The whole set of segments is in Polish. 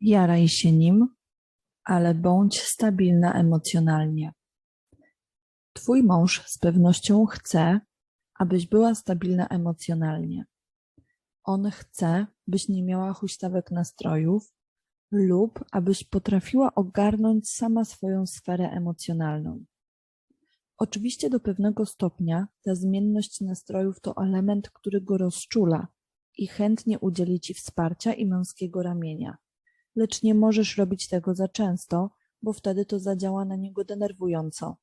Jaraj się nim, ale bądź stabilna emocjonalnie. Twój mąż z pewnością chce, abyś była stabilna emocjonalnie. On chce, byś nie miała huśtawek nastrojów lub abyś potrafiła ogarnąć sama swoją sferę emocjonalną. Oczywiście do pewnego stopnia ta zmienność nastrojów to element, który go rozczula i chętnie udzieli ci wsparcia i męskiego ramienia. Lecz nie możesz robić tego za często, bo wtedy to zadziała na niego denerwująco.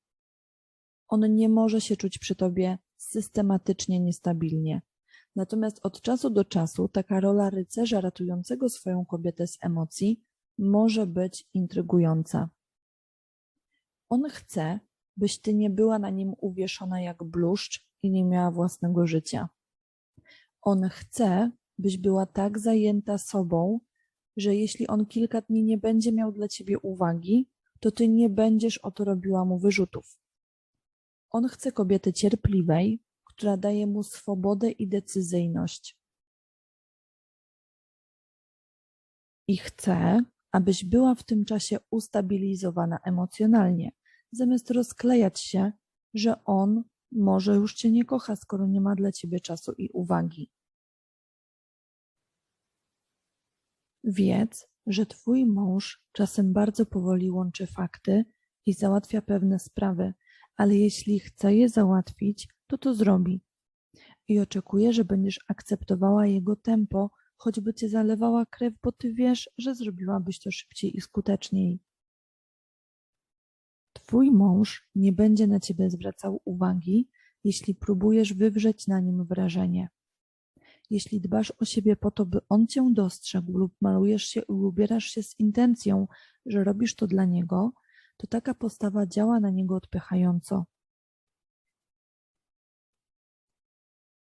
On nie może się czuć przy tobie systematycznie niestabilnie. Natomiast od czasu do czasu taka rola rycerza ratującego swoją kobietę z emocji może być intrygująca. On chce, byś ty nie była na nim uwieszona jak bluszcz i nie miała własnego życia. On chce, byś była tak zajęta sobą, że jeśli on kilka dni nie będzie miał dla ciebie uwagi, to ty nie będziesz o to robiła mu wyrzutów. On chce kobiety cierpliwej, która daje mu swobodę i decyzyjność. I chce, abyś była w tym czasie ustabilizowana emocjonalnie, zamiast rozklejać się, że on może już cię nie kocha, skoro nie ma dla ciebie czasu i uwagi. Wiedz, że twój mąż czasem bardzo powoli łączy fakty i załatwia pewne sprawy, ale jeśli chce je załatwić, to to zrobi. I oczekuje, że będziesz akceptowała jego tempo, choćby cię zalewała krew, bo ty wiesz, że zrobiłabyś to szybciej i skuteczniej. Twój mąż nie będzie na ciebie zwracał uwagi, jeśli próbujesz wywrzeć na nim wrażenie. Jeśli dbasz o siebie po to, by on cię dostrzegł lub malujesz się i ubierasz się z intencją, że robisz to dla niego, to taka postawa działa na niego odpychająco.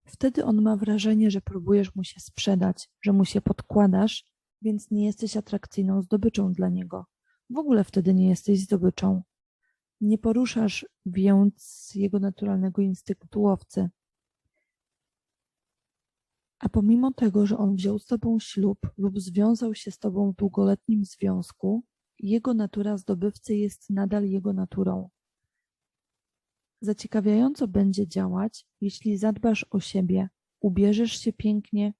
Wtedy on ma wrażenie, że próbujesz mu się sprzedać, że mu się podkładasz, więc nie jesteś atrakcyjną zdobyczą dla niego. W ogóle wtedy nie jesteś zdobyczą. Nie poruszasz więc jego naturalnego instynktu łowcy. A pomimo tego, że on wziął z tobą ślub lub związał się z tobą w długoletnim związku, jego natura zdobywcy jest nadal jego naturą. Zaciekawiająco będzie działać, jeśli zadbasz o siebie, ubierzesz się pięknie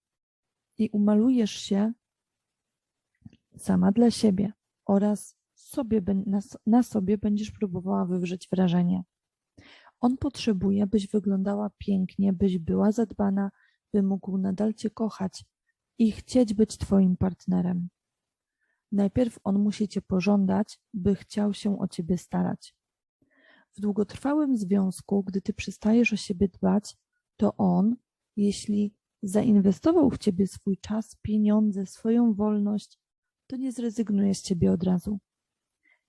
i umalujesz się sama dla siebie oraz sobie, na, na sobie będziesz próbowała wywrzeć wrażenie. On potrzebuje, byś wyglądała pięknie, byś była zadbana, by mógł nadal cię kochać i chcieć być twoim partnerem. Najpierw on musi cię pożądać, by chciał się o ciebie starać. W długotrwałym związku, gdy ty przestajesz o siebie dbać, to on, jeśli zainwestował w ciebie swój czas, pieniądze, swoją wolność, to nie zrezygnuje z ciebie od razu.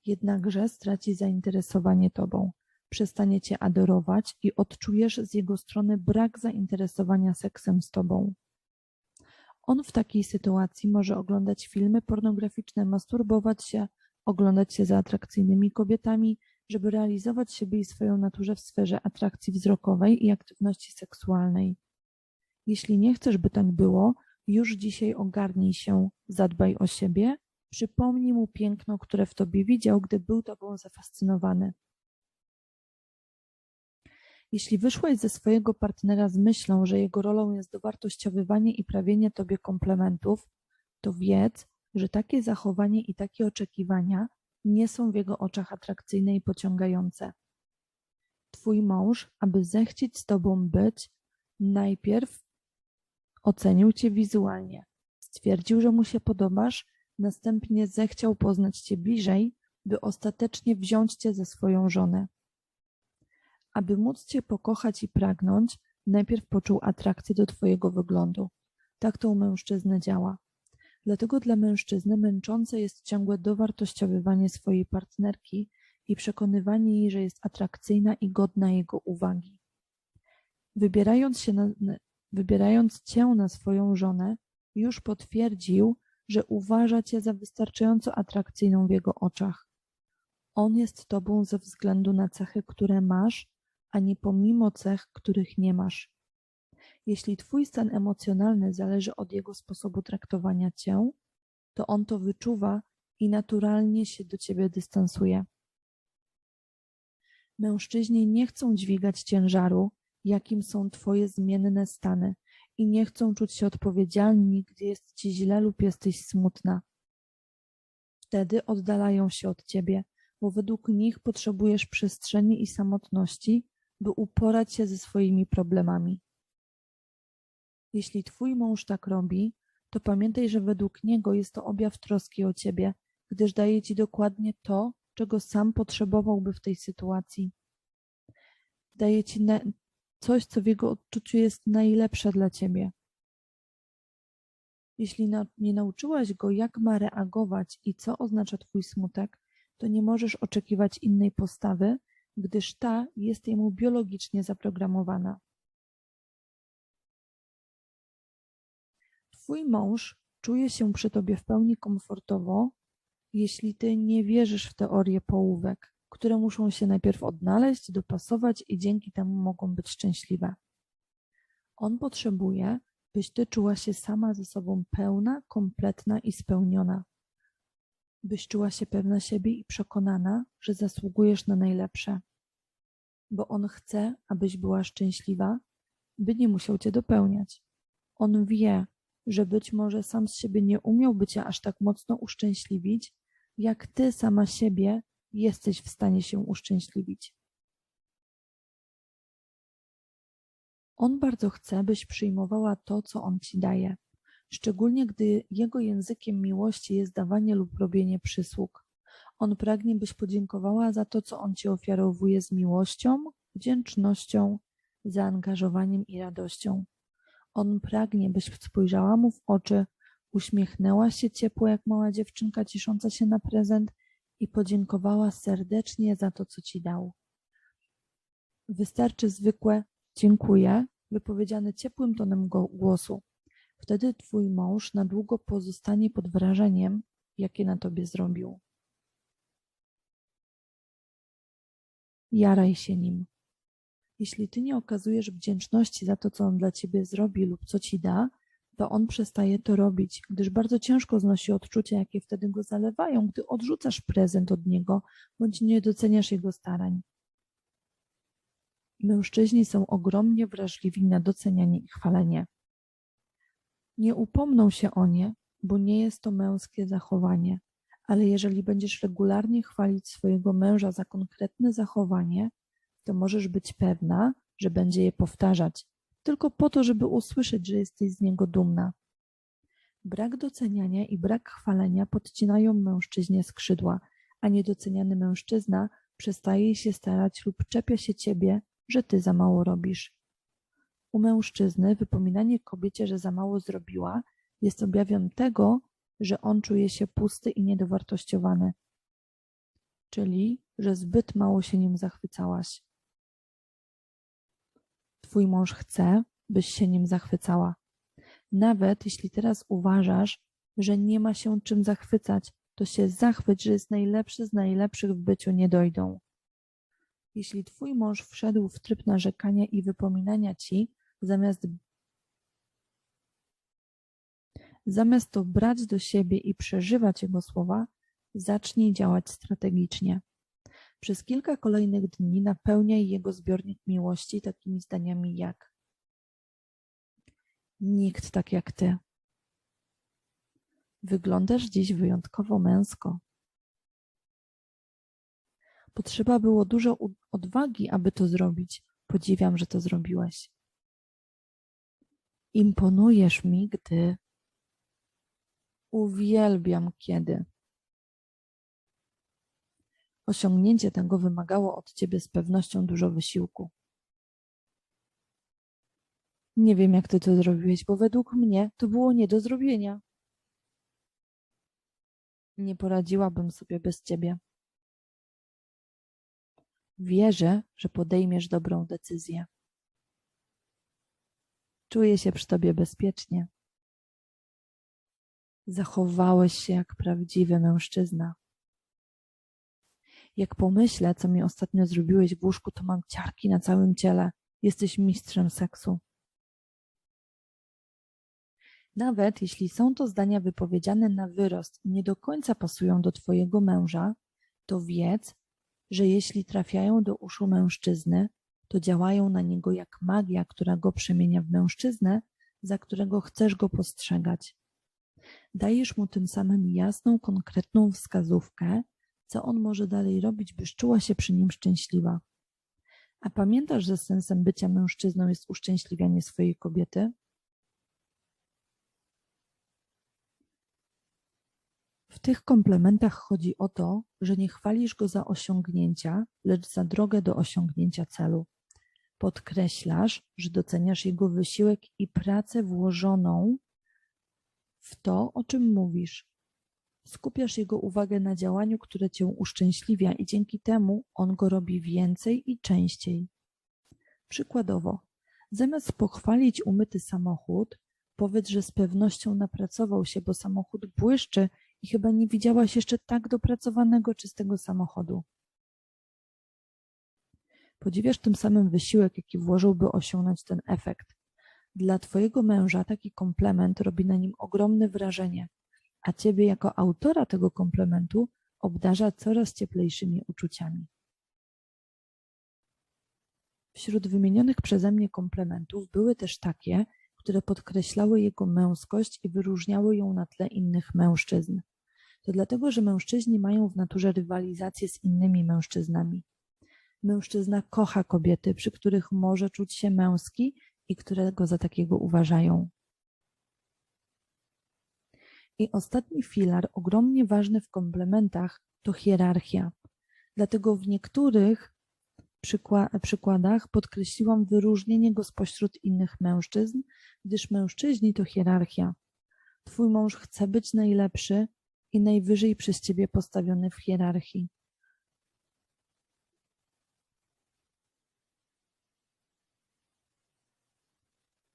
Jednakże straci zainteresowanie tobą, przestanie cię adorować i odczujesz z jego strony brak zainteresowania seksem z tobą. On w takiej sytuacji może oglądać filmy pornograficzne, masturbować się, oglądać się za atrakcyjnymi kobietami, żeby realizować siebie i swoją naturę w sferze atrakcji wzrokowej i aktywności seksualnej. Jeśli nie chcesz, by tak było, już dzisiaj ogarnij się, zadbaj o siebie, przypomnij mu piękno, które w tobie widział, gdy był tobą zafascynowany. Jeśli wyszłaś ze swojego partnera z myślą, że jego rolą jest dowartościowywanie i prawienie tobie komplementów, to wiedz, że takie zachowanie i takie oczekiwania nie są w jego oczach atrakcyjne i pociągające. Twój mąż, aby zechcieć z tobą być, najpierw ocenił cię wizualnie, stwierdził, że mu się podobasz, następnie zechciał poznać cię bliżej, by ostatecznie wziąć cię za swoją żonę. Aby móc cię pokochać i pragnąć, najpierw poczuł atrakcję do twojego wyglądu. Tak to u mężczyzny działa. Dlatego dla mężczyzny męczące jest ciągłe dowartościowywanie swojej partnerki i przekonywanie jej, że jest atrakcyjna i godna jego uwagi. Wybierając, się na, wybierając cię na swoją żonę, już potwierdził, że uważa cię za wystarczająco atrakcyjną w jego oczach. On jest tobą ze względu na cechy, które masz, a nie pomimo cech, których nie masz. Jeśli twój stan emocjonalny zależy od jego sposobu traktowania cię, to on to wyczuwa i naturalnie się do ciebie dystansuje. Mężczyźni nie chcą dźwigać ciężaru, jakim są twoje zmienne stany i nie chcą czuć się odpowiedzialni, gdy jest ci źle lub jesteś smutna. Wtedy oddalają się od ciebie, bo według nich potrzebujesz przestrzeni i samotności, by uporać się ze swoimi problemami. Jeśli twój mąż tak robi, to pamiętaj, że według niego jest to objaw troski o ciebie, gdyż daje ci dokładnie to, czego sam potrzebowałby w tej sytuacji. Daje ci coś, co w jego odczuciu jest najlepsze dla ciebie. Jeśli nie nauczyłaś go, jak ma reagować i co oznacza twój smutek, to nie możesz oczekiwać innej postawy, gdyż ta jest jemu biologicznie zaprogramowana. Twój mąż czuje się przy tobie w pełni komfortowo, jeśli ty nie wierzysz w teorię połówek, które muszą się najpierw odnaleźć, dopasować i dzięki temu mogą być szczęśliwe. On potrzebuje, byś ty czuła się sama ze sobą pełna, kompletna i spełniona. Byś czuła się pewna siebie i przekonana, że zasługujesz na najlepsze. Bo on chce, abyś była szczęśliwa, by nie musiał cię dopełniać. On wie, że być może sam z siebie nie umiałby cię aż tak mocno uszczęśliwić, jak ty sama siebie jesteś w stanie się uszczęśliwić. On bardzo chce, byś przyjmowała to, co on ci daje, szczególnie gdy jego językiem miłości jest dawanie lub robienie przysług. On pragnie, byś podziękowała za to, co on ci ofiarowuje z miłością, wdzięcznością, zaangażowaniem i radością. On pragnie, byś spojrzała mu w oczy, uśmiechnęła się ciepło jak mała dziewczynka ciesząca się na prezent i podziękowała serdecznie za to, co ci dał. Wystarczy zwykłe dziękuję, wypowiedziane ciepłym tonem głosu. Wtedy twój mąż na długo pozostanie pod wrażeniem, jakie na tobie zrobił. Jaraj się nim. Jeśli ty nie okazujesz wdzięczności za to, co on dla ciebie zrobi lub co ci da, to on przestaje to robić, gdyż bardzo ciężko znosi odczucia, jakie wtedy go zalewają, gdy odrzucasz prezent od niego bądź nie doceniasz jego starań. Mężczyźni są ogromnie wrażliwi na docenianie i chwalenie. Nie upomną się o nie, bo nie jest to męskie zachowanie, ale jeżeli będziesz regularnie chwalić swojego męża za konkretne zachowanie, to możesz być pewna, że będzie je powtarzać, tylko po to, żeby usłyszeć, że jesteś z niego dumna. Brak doceniania i brak chwalenia podcinają mężczyźnie skrzydła, a niedoceniany mężczyzna przestaje się starać lub czepia się ciebie, że ty za mało robisz. U mężczyzny wypominanie kobiecie, że za mało zrobiła, jest objawem tego, że on czuje się pusty i niedowartościowany, czyli że zbyt mało się nim zachwycałaś. Twój mąż chce, byś się nim zachwycała. Nawet jeśli teraz uważasz, że nie ma się czym zachwycać, to się zachwyć, że jest najlepszy z najlepszych w byciu nie dojdą. Jeśli twój mąż wszedł w tryb narzekania i wypominania ci, zamiast zamiast to brać do siebie i przeżywać jego słowa, zacznij działać strategicznie. Przez kilka kolejnych dni napełniaj jego zbiornik miłości takimi zdaniami jak Nikt tak jak ty. Wyglądasz dziś wyjątkowo męsko. Potrzeba było dużo odwagi, aby to zrobić. Podziwiam, że to zrobiłeś. Imponujesz mi, gdy. Uwielbiam, kiedy. Osiągnięcie tego wymagało od ciebie z pewnością dużo wysiłku. Nie wiem, jak ty to zrobiłeś, bo według mnie to było nie do zrobienia. Nie poradziłabym sobie bez ciebie. Wierzę, że podejmiesz dobrą decyzję. Czuję się przy tobie bezpiecznie. Zachowałeś się jak prawdziwy mężczyzna. Jak pomyślę, co mi ostatnio zrobiłeś w łóżku, to mam ciarki na całym ciele. Jesteś mistrzem seksu. Nawet jeśli są to zdania wypowiedziane na wyrost i nie do końca pasują do Twojego męża, to wiedz, że jeśli trafiają do uszu mężczyzny, to działają na niego jak magia, która go przemienia w mężczyznę, za którego chcesz go postrzegać. Dajesz mu tym samym jasną, konkretną wskazówkę, co on może dalej robić, byś czuła się przy nim szczęśliwa. A pamiętasz, że sensem bycia mężczyzną jest uszczęśliwianie swojej kobiety? Tych komplementach chodzi o to, że nie chwalisz go za osiągnięcia, lecz za drogę do osiągnięcia celu. Podkreślasz, że doceniasz jego wysiłek i pracę włożoną w to, o czym mówisz. Skupiasz jego uwagę na działaniu, które cię uszczęśliwia, i dzięki temu on go robi więcej i częściej. Przykładowo, zamiast pochwalić umyty samochód, powiedz, że z pewnością napracował się, bo samochód błyszczy i chyba nie widziałaś jeszcze tak dopracowanego, czystego samochodu. Podziwiasz tym samym wysiłek, jaki włożył, by osiągnąć ten efekt. Dla twojego męża taki komplement robi na nim ogromne wrażenie, a ciebie jako autora tego komplementu obdarza coraz cieplejszymi uczuciami. Wśród wymienionych przeze mnie komplementów były też takie, które podkreślały jego męskość i wyróżniały ją na tle innych mężczyzn. To dlatego, że mężczyźni mają w naturze rywalizację z innymi mężczyznami. Mężczyzna kocha kobiety, przy których może czuć się męski i które go za takiego uważają. I ostatni filar, ogromnie ważny w komplementach, to hierarchia. Dlatego w niektórych przykładach podkreśliłam wyróżnienie go spośród innych mężczyzn, gdyż mężczyźni to hierarchia. Twój mąż chce być najlepszy i najwyżej przez ciebie postawiony w hierarchii.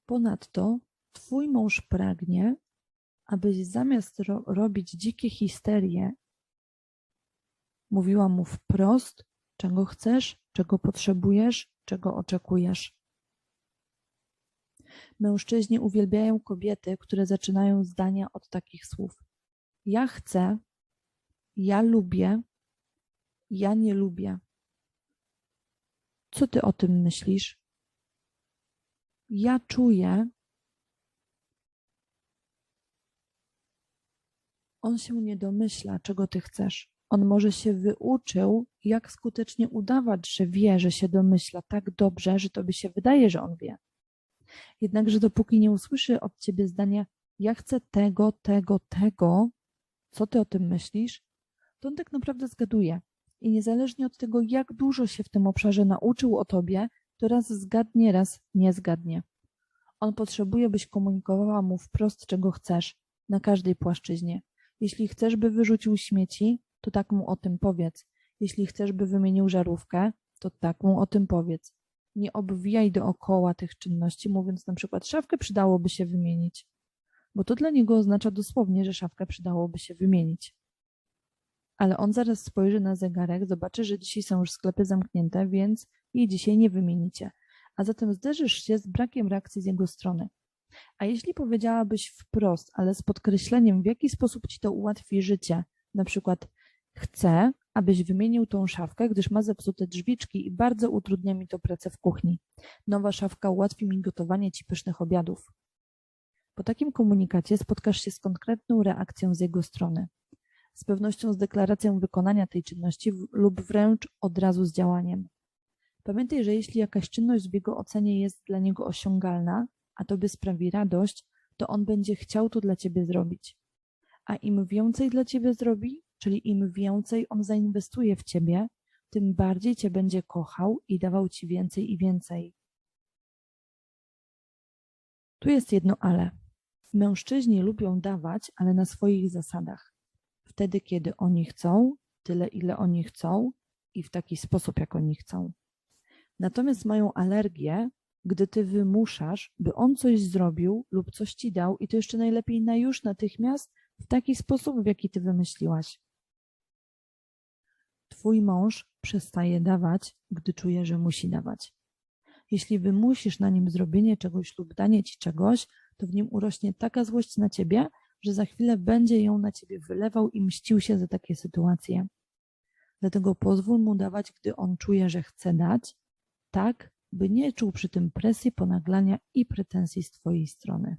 Ponadto twój mąż pragnie, abyś zamiast ro robić dzikie histerie, mówiła mu wprost, czego chcesz, czego potrzebujesz, czego oczekujesz. Mężczyźni uwielbiają kobiety, które zaczynają zdania od takich słów. Ja chcę, ja lubię, ja nie lubię. Co ty o tym myślisz? Ja czuję. On się nie domyśla, czego ty chcesz. On może się wyuczył, jak skutecznie udawać, że wie, że się domyśla tak dobrze, że tobie się wydaje, że on wie. Jednakże dopóki nie usłyszy od ciebie zdania, ja chcę tego, tego, tego, co ty o tym myślisz, to on tak naprawdę zgaduje. I niezależnie od tego, jak dużo się w tym obszarze nauczył o tobie, to raz zgadnie, raz nie zgadnie. On potrzebuje, byś komunikowała mu wprost, czego chcesz, na każdej płaszczyźnie. Jeśli chcesz, by wyrzucił śmieci, to tak mu o tym powiedz. Jeśli chcesz, by wymienił żarówkę, to tak mu o tym powiedz. Nie obwijaj dookoła tych czynności, mówiąc na przykład, szafkę przydałoby się wymienić, bo to dla niego oznacza dosłownie, że szafkę przydałoby się wymienić. Ale on zaraz spojrzy na zegarek, zobaczy, że dzisiaj są już sklepy zamknięte, więc jej dzisiaj nie wymienicie. A zatem zderzysz się z brakiem reakcji z jego strony. A jeśli powiedziałabyś wprost, ale z podkreśleniem, w jaki sposób ci to ułatwi życie, na przykład chcę, abyś wymienił tą szafkę, gdyż ma zepsute drzwiczki i bardzo utrudnia mi to pracę w kuchni. Nowa szafka ułatwi mi gotowanie ci pysznych obiadów. Po takim komunikacie spotkasz się z konkretną reakcją z jego strony. Z pewnością z deklaracją wykonania tej czynności lub wręcz od razu z działaniem. Pamiętaj, że jeśli jakaś czynność w jego ocenie jest dla niego osiągalna, a tobie sprawi radość, to on będzie chciał to dla ciebie zrobić. A im więcej dla ciebie zrobi, czyli im więcej on zainwestuje w ciebie, tym bardziej cię będzie kochał i dawał ci więcej i więcej. Tu jest jedno ale. Mężczyźni lubią dawać, ale na swoich zasadach. Wtedy, kiedy oni chcą, tyle ile oni chcą i w taki sposób, jak oni chcą. Natomiast mają alergię, gdy ty wymuszasz, by on coś zrobił lub coś ci dał i to jeszcze najlepiej na już natychmiast w taki sposób, w jaki ty wymyśliłaś. Twój mąż przestaje dawać, gdy czuje, że musi dawać. Jeśli wymusisz na nim zrobienie czegoś lub danie ci czegoś, to w nim urośnie taka złość na ciebie, że za chwilę będzie ją na ciebie wylewał i mścił się za takie sytuacje. Dlatego pozwól mu dawać, gdy on czuje, że chce dać, tak, by nie czuł przy tym presji, ponaglania i pretensji z twojej strony.